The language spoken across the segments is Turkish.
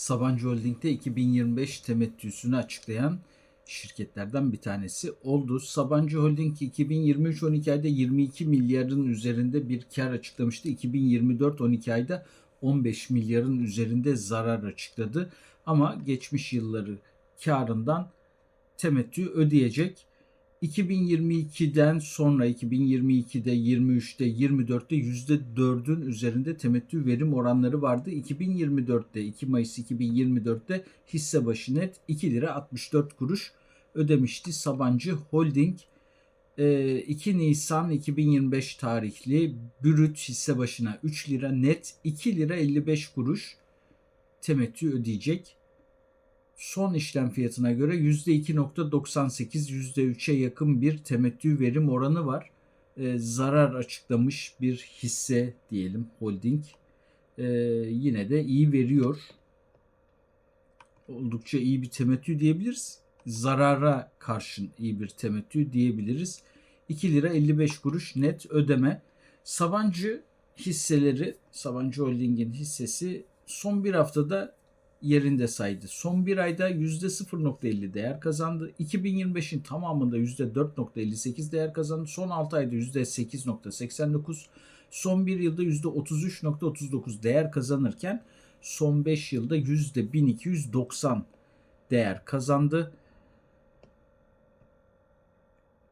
Sabancı Holding'de 2025 temettüsünü açıklayan şirketlerden bir tanesi oldu. Sabancı Holding 2023 12 ayda 22 milyarın üzerinde bir kar açıklamıştı. 2024 12 ayda 15 milyarın üzerinde zarar açıkladı. Ama geçmiş yılları karından temettü ödeyecek. 2022'den sonra 2022'de, 23'te, 24'te %4'ün üzerinde temettü verim oranları vardı. 2024'te 2 Mayıs 2024'te hisse başı net 2 lira 64 kuruş ödemişti Sabancı Holding. 2 Nisan 2025 tarihli brüt hisse başına 3 lira net 2 lira 55 kuruş temettü ödeyecek son işlem fiyatına göre %2.98 %3'e yakın bir temettü verim oranı var. Ee, zarar açıklamış bir hisse diyelim holding. Ee, yine de iyi veriyor. Oldukça iyi bir temettü diyebiliriz. Zarara karşın iyi bir temettü diyebiliriz. 2 lira 55 kuruş net ödeme. Sabancı hisseleri, Sabancı Holding'in hissesi son bir haftada yerinde saydı. Son bir ayda %0.50 değer kazandı. 2025'in tamamında %4.58 değer kazandı. Son 6 ayda %8.89. Son bir yılda %33.39 değer kazanırken son 5 yılda %1290 değer kazandı.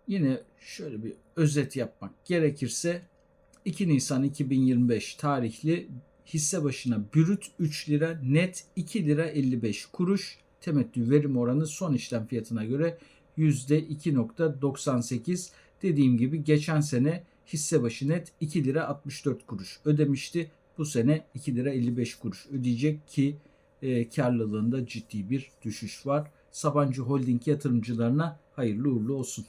Yine şöyle bir özet yapmak gerekirse 2 Nisan 2025 tarihli hisse başına brüt 3 lira, net 2 lira 55 kuruş. Temettü verim oranı son işlem fiyatına göre %2.98. Dediğim gibi geçen sene hisse başı net 2 lira 64 kuruş ödemişti. Bu sene 2 lira 55 kuruş ödeyecek ki e, karlılığında ciddi bir düşüş var. Sabancı Holding yatırımcılarına hayırlı uğurlu olsun.